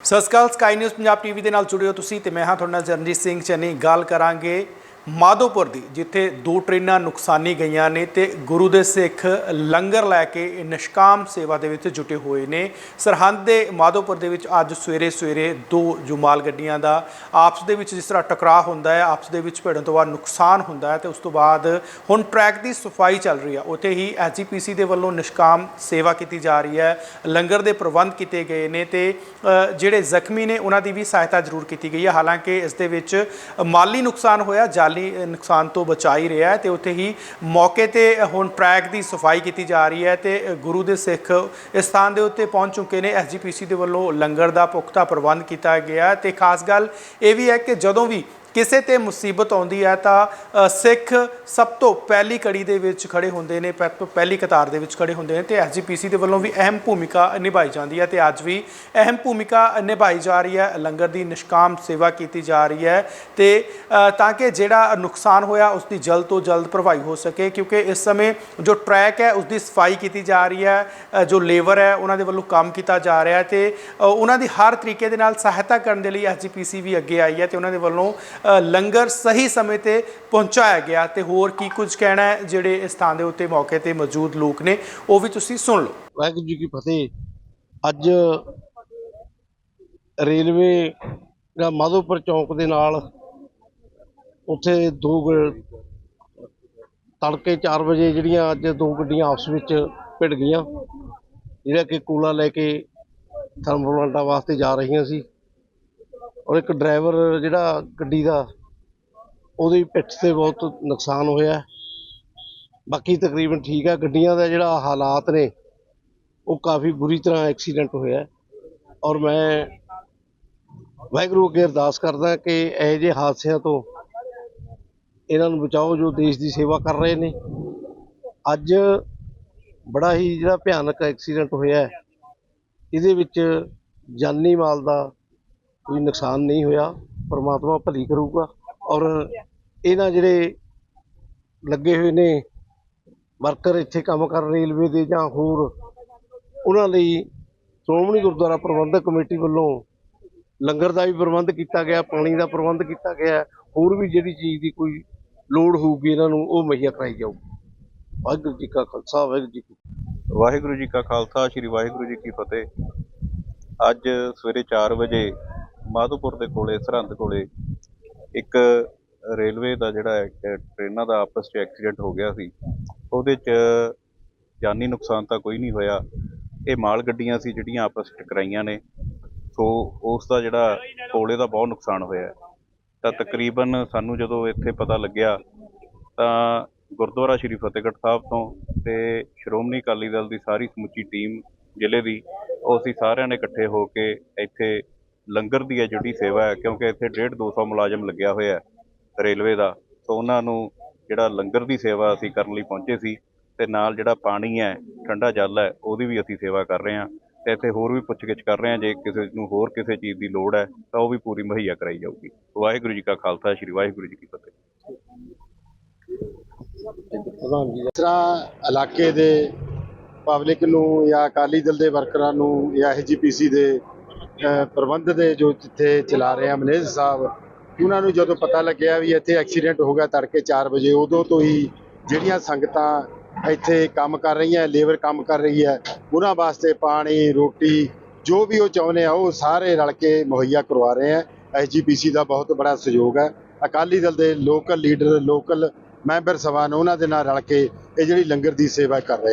ਸਤਿ ਸ਼੍ਰੀ ਅਕਾਲ ਸਕਾਈ ਨਿਊਜ਼ ਪੰਜਾਬ ਟੀਵੀ ਦੇ ਨਾਲ ਜੁੜੇ ਹੋ ਤੁਸੀਂ ਤੇ ਮੈਂ ਹਾਂ ਤੁਹਾਡੇ ਨਾਲ ਚਰਨਜੀਤ ਸਿੰਘ। ਚੰਨੀ, ਗੱਲ ਕਰਾਂਗੇ ਮਾਧੋਪੁਰ ਦੀ, ਜਿੱਥੇ ਦੋ ਟ੍ਰੇਨਾਂ ਨੁਕਸਾਨੀ ਗਈਆਂ ਨੇ ਤੇ ਗੁਰੂ ਦੇ ਸਿੱਖ ਲੰਗਰ ਲੈ ਕੇ ਇਹ ਨਿਸ਼ਕਾਮ ਸੇਵਾ ਦੇ ਵਿੱਚ ਜੁਟੇ ਹੋਏ ਨੇ। ਸਰਹੰਦ ਦੇ ਮਾਧੋਪੁਰ ਦੇ ਵਿੱਚ ਅੱਜ ਸਵੇਰੇ ਸਵੇਰੇ ਦੋ ਜੋ ਮਾਲ ਗੱਡੀਆਂ ਦਾ ਆਪਸ ਦੇ ਵਿੱਚ ਜਿਸ ਤਰ੍ਹਾਂ ਟਕਰਾਅ ਹੁੰਦਾ ਹੈ, ਆਪਸ ਦੇ ਵਿੱਚ ਭਿੜਨ ਤੋਂ ਬਾਅਦ ਨੁਕਸਾਨ ਹੁੰਦਾ ਹੈ ਤੇ ਉਸ ਤੋਂ ਬਾਅਦ ਹੁਣ ਟਰੈਕ ਦੀ ਸਫ਼ਾਈ ਚੱਲ ਰਹੀ ਹੈ ਉੱਥੇ ਹੀ ਐਸਜੀਪੀਸੀ ਦੇ ਵੱਲੋਂ ਨਿਸ਼ਕਾਮ ਸੇਵਾ ਕੀਤੀ ਜਾ ਰਹੀ ਹੈ। ਲੰਗਰ ਦੇ ਪ੍ਰਬੰਧ ਕੀਤੇ ਗਏ ਨੇ ਤੇ ਜਿਹੜੇ ਜ਼ਖਮੀ ਨੇ, ਉਹਨਾਂ ਦੀ ਵੀ ਸਹਾਇਤਾ ਜ਼ਰੂਰ ਕੀਤੀ ਗਈ ਹੈ। ਹਾਲਾਂਕਿ ਇਸ ਦੇ ਵਿੱਚ ਮਾਲੀ ਨੁਕਸਾਨ ਹੋਇਆ, ਜਾਲੀ ਅ, ਨੁਕਸਾਨ ਤੋਂ ਬਚਾ ਹੀ ਰਿਹਾ ਹੈ ਤੇ ਉੱਥੇ ਹੀ ਮੌਕੇ ਤੇ ਹੁਣ ਟਰੈਕ ਦੀ ਸਫ਼ਾਈ ਕੀਤੀ ਜਾ ਰਹੀ ਹੈ ਤੇ ਗੁਰੂ ਦੇ ਸਿੱਖ ਇਸ ਸਥਾਨ ਦੇ ਉੱਤੇ ਪਹੁੰਚ ਚੁੱਕੇ ਨੇ। ਐਸਜੀਪੀਸੀ ਦੇ ਵੱਲੋਂ ਲੰਗਰ ਦਾ ਪੁਖਤਾ ਪ੍ਰਬੰਧ ਕੀਤਾ ਗਿਆ ਹੈ ਤੇ ਖਾਸ ਗੱਲ ਇਹ ਵੀ ਹੈ ਕਿ ਜਦੋਂ ਵੀ ਕਿਸੇ ਤੇ ਮੁਸੀਬਤ ਆਉਂਦੀ ਹੈ ਤਾਂ ਸਿੱਖ ਸਭ ਤੋਂ ਪਹਿਲੀ ਕੜੀ ਦੇ ਵਿੱਚ ਖੜੇ ਹੁੰਦੇ ਨੇ ਪਹਿ- ਪਹਿਲੀ ਕਤਾਰ ਦੇ ਵਿੱਚ ਖੜੇ ਹੁੰਦੇ ਨੇ ਤੇ ਐਸਜੀਪੀਸੀ ਦੇ ਵੱਲੋਂ ਵੀ ਅਹਿਮ ਭੂਮਿਕਾ ਨਿਭਾਈ ਜਾਂਦੀ ਹੈ ਤੇ ਅੱਜ ਵੀ ਅਹਿਮ ਭੂਮਿਕਾ ਨਿਭਾਈ ਜਾ ਰਹੀ ਹੈ, ਲੰਗਰ ਦੀ ਨਿਸ਼ਕਾਮ ਸੇਵਾ ਕੀਤੀ ਜਾ ਰਹੀ ਹੈ ਤੇ ਤਾਂ ਕਿ ਜਿਹੜਾ ਨੁਕਸਾਨ ਹੋਇਆ ਉਸ ਦੀ ਜਲਦ ਤੋਂ ਜਲਦ ਭਰਵਾਈ ਹੋ ਸਕੇ ਕਿਉਂਕਿ ਇਸ ਸਮੇਂ ਜੋ ਟਰੈਕ ਹੈ ਉਸ ਦੀ ਸਫ਼ਾਈ ਕੀਤੀ ਜਾ ਰਹੀ ਹੈ ਜੋ ਲੇਬਰ ਹੈ ਉਹਨਾਂ ਦੇ ਵੱਲੋਂ ਕੰਮ ਕੀਤਾ ਜਾ ਰਿਹਾ ਹੈ ਤੇ ਉਹਨਾਂ ਦੀ ਹਰ ਤਰੀਕੇ ਦੇ ਨਾਲ ਸਹਾਇਤਾ ਕਰਨ ਦੇ ਲਈ ਐਸਜੀਪੀਸੀ ਵੀ ਅੱਗੇ ਆਈ ਹੈ ਤੇ ਉਹਨਾਂ ਦੇ ਵੱਲੋਂ ਲੰਗਰ ਸਹੀ ਸਮੇਂ ਤੇ ਪਹੁੰਚਾਇਆ ਗਿਆ ਤੇ ਹੋਰ ਕੀ ਕੁਝ ਕਹਿਣਾ ਹੈ ਜਿਹੜੇ ਇਸ ਥਾਂ ਦੇ ਉੱਤੇ ਮੌਕੇ ਤੇ ਮੌਜੂਦ ਲੋਕ ਨੇ, ਉਹ ਵੀ ਤੁਸੀਂ ਸੁਣ ਲਓ। ਵਾਹਿਗੁਰੂ ਜੀ ਕੀ ਫਤਿਹ। ਅੱਜ ਰੇਲਵੇ ਦਾ ਮਾਧੋਪੁਰ ਚੌਂਕ ਦੇ ਨਾਲ ਉੱਥੇ ਦੋ ਤੜਕੇ 4 ਵਜੇ ਜਿਹੜੀਆਂ ਅੱਜ ਦੋ ਗੱਡੀਆਂ ਆਪਸ ਵਿੱਚ ਭਿੜ ਗਈਆਂ, ਜਿਹੜਾ ਕਿ ਕੋਲਾ ਲੈ ਕੇ ਥਰਮਲ ਵਾਸਤੇ ਜਾ ਰਹੀਆਂ ਸੀ। ਔਰ ਇੱਕ ਡਰਾਈਵਰ ਜਿਹੜਾ ਗੱਡੀ ਦਾ, ਉਹਦੀ ਪਿੱਠ ਤੇ ਬਹੁਤ ਨੁਕਸਾਨ ਹੋਇਆ ਬਾਕੀ ਤਕਰੀਬਨ ਠੀਕ ਹੈ, ਗੱਡੀਆਂ ਦਾ ਜਿਹੜਾ ਹਾਲਾਤ ਨੇ, ਉਹ ਕਾਫੀ ਬੁਰੀ ਤਰ੍ਹਾਂ ਐਕਸੀਡੈਂਟ ਹੋਇਆ ਔਰ ਮੈਂ ਵਾਹਿਗੁਰੂ ਅੱਗੇ ਅਰਦਾਸ ਕਰਦਾ ਕਿ ਇਹੋ ਜਿਹੇ ਹਾਦਸਿਆਂ ਤੋਂ ਇਹਨਾਂ ਨੂੰ ਬਚਾਓ ਜੋ ਦੇਸ਼ ਦੀ ਸੇਵਾ ਕਰ ਰਹੇ ਨੇ। ਅੱਜ ਬੜਾ ਹੀ ਜਿਹੜਾ ਭਿਆਨਕ ਐਕਸੀਡੈਂਟ ਹੋਇਆ ਇਹਦੇ ਵਿੱਚ ਜਾਨੀ ਮਾਲ ਦਾ ਕੋਈ ਨੁਕਸਾਨ ਨਹੀਂ ਹੋਇਆ, ਪਰਮਾਤਮਾ ਭਲੀ ਕਰੂਗਾ ਔਰ ਇਹਨਾਂ ਜਿਹੜੇ ਲੱਗੇ ਹੋਏ ਨੇ ਵਰਕਰ ਇੱਥੇ ਕੰਮ ਕਰ ਰੇਲਵੇ ਦੇ ਜਾਂ ਹੋਰ, ਉਹਨਾਂ ਲਈ ਸ਼੍ਰੋਮਣੀ ਗੁਰਦੁਆਰਾ ਪ੍ਰਬੰਧਕ ਕਮੇਟੀ ਵੱਲੋਂ ਲੰਗਰ ਦਾ ਵੀ ਪ੍ਰਬੰਧ ਕੀਤਾ ਗਿਆ, ਪਾਣੀ ਦਾ ਪ੍ਰਬੰਧ ਕੀਤਾ ਗਿਆ, ਹੋਰ ਵੀ ਜਿਹੜੀ ਚੀਜ਼ ਦੀ ਕੋਈ ਲੋੜ ਹੋਊਗੀ ਇਹਨਾਂ ਨੂੰ, ਉਹ ਮੁਹੱਈਆ ਕਰਾਈ ਜਾਊਗੀ। ਵਾਹਿਗੁਰੂ ਜੀ ਕਾ ਖਾਲਸਾ, ਵਾਹਿਗੁਰੂ ਜੀ ਕੀ ਵਾਹਿਗੁਰੂ ਜੀ ਕਾ ਖਾਲਸਾ, ਸ੍ਰੀ ਵਾਹਿਗੁਰੂ ਜੀ ਕੀ ਫਤਿਹ। ਅੱਜ ਸਵੇਰੇ 4 ਵਜੇ ਮਾਧੋਪੁਰ ਦੇ ਕੋਲੇ, ਸਰਹੰਦ ਕੋਲੇ ਇੱਕ ਰੇਲਵੇ ਦਾ ਜਿਹੜਾ ਹੈ ਟ੍ਰੇਨਾਂ ਦਾ ਆਪਸ 'ਚ ਐਕਸੀਡੈਂਟ ਹੋ ਗਿਆ ਸੀ। ਉਹਦੇ 'ਚ ਜਾਨੀ ਨੁਕਸਾਨ ਤਾਂ ਕੋਈ ਨਹੀਂ ਹੋਇਆ। ਇਹ ਮਾਲ ਗੱਡੀਆਂ ਸੀ ਜਿਹੜੀਆਂ ਆਪਸ 'ਚ ਟਕਰਾਈਆਂ ਨੇ। ਸੋ ਉਸ ਦਾ ਜਿਹੜਾ ਕੋਲੇ ਦਾ ਬਹੁਤ ਨੁਕਸਾਨ ਹੋਇਆ ਤਾਂ ਤਕਰੀਬਨ ਸਾਨੂੰ ਜਦੋਂ ਇੱਥੇ ਪਤਾ ਲੱਗਿਆ, ਤਾਂ ਗੁਰਦੁਆਰਾ ਸ਼੍ਰੀ ਫਤਿਹਗੜ੍ਹ ਸਾਹਿਬ ਤੋਂ ਤੇ ਸ਼੍ਰੋਮਣੀ ਅਕਾਲੀ ਦਲ ਦੀ ਸਾਰੀ ਸਮੁੱਚੀ ਟੀਮ ਜ਼ਿਲ੍ਹੇ ਦੀ, ਉਹ ਅਸੀਂ ਸਾਰਿਆਂ ਨੇ ਇਕੱਠੇ ਹੋ ਕੇ ਇੱਥੇ ਲੰਗਰ ਦੀ ਹੈ ਜਿਹੜੀ ਸੇਵਾ ਹੈ, ਕਿਉਂਕਿ ਇੱਥੇ 1.5 200 ਮੁਲਾਜ਼ਮ ਲੱਗਿਆ ਹੋਇਆ ਹੈ ਰੇਲਵੇ ਦਾ ਸੋ ਉਹਨਾਂ ਨੂੰ ਜਿਹੜਾ ਲੰਗਰ ਦੀ ਸੇਵਾ ਅਸੀਂ ਕਰਨ ਲਈ ਪਹੁੰਚੇ ਸੀ ਤੇ ਨਾਲ ਜਿਹੜਾ ਪਾਣੀ ਹੈ, ਠੰਡਾ ਜਲ ਹੈ, ਉਹਦੀ ਵੀ ਅਸੀਂ ਸੇਵਾ ਕਰ ਰਹੇ ਹਾਂ ਤੇ ਇੱਥੇ ਹੋਰ ਵੀ ਪੁੱਛਗਿੱਛ ਕਰ ਰਹੇ ਹਾਂ, ਜੇ ਕਿਸੇ ਨੂੰ ਹੋਰ ਕਿਸੇ ਚੀਜ਼ ਦੀ ਲੋੜ ਹੈ, ਤਾਂ ਉਹ ਵੀ ਪੂਰੀ ਮੁਹੱਈਆ ਕਰਾਈ ਜਾਊਗੀ। ਵਾਹਿਗੁਰੂ ਜੀ ਕਾ ਖਾਲਸਾ, ਸ੍ਰੀ ਵਾਹਿਗੁਰੂ ਜੀ ਕੀ ਫਤਿਹ। ਪ੍ਰਧਾਨ ਇਲਾਕੇ ਦੇ ਪਬਲਿਕ ਨੂੰ ਜਾਂ ਅਕਾਲੀ ਦਲ ਦੇ ਵਰਕਰਾਂ ਨੂੰ ਜਾਂ ਐਸਜੀਪੀਸੀ ਦੇ ਪ੍ਰਬੰਧ ਦੇ ਜੋ ਜਿੱਥੇ ਚਲਾ ਰਹੇ ਆ ਮੈਨੇਜਰ ਸਾਹਿਬ, ਉਹਨਾਂ ਨੂੰ ਜਦੋਂ ਪਤਾ ਲੱਗਿਆ ਵੀ ਇੱਥੇ ਐਕਸੀਡੈਂਟ ਹੋ ਗਿਆ ਤੜਕੇ 4 ਵਜੇ, ਉਦੋਂ ਤੋਂ ਹੀ ਜਿਹੜੀਆਂ ਸੰਗਤਾਂ ਇੱਥੇ ਕੰਮ ਕਰ ਰਹੀਆਂ, ਲੇਬਰ ਕੰਮ ਕਰ ਰਹੀ ਹੈ, ਉਹਨਾਂ ਵਾਸਤੇ ਪਾਣੀ, ਰੋਟੀ, ਜੋ ਵੀ ਉਹ ਚਾਹੁੰਦੇ ਆ, ਉਹ ਸਾਰੇ ਰਲ ਕੇ ਮੁਹੱਈਆ ਕਰਵਾ ਰਹੇ ਆ। ਐਸਜੀਪੀਸੀ ਦਾ ਬਹੁਤ ਬੜਾ ਸਹਿਯੋਗ ਹੈ। ਅਕਾਲੀ ਦਲ ਦੇ ਲੋਕਲ ਲੀਡਰ, ਲੋਕਲ ਮੈਂਬਰ ਸਭਾ ਨੇ ਉਹਨਾਂ ਦੇ ਨਾਲ ਰਲ ਕੇ ਇਹ ਜਿਹੜੀ ਲੰਗਰ ਦੀ ਸੇਵਾ ਕਰ ਰਹੇ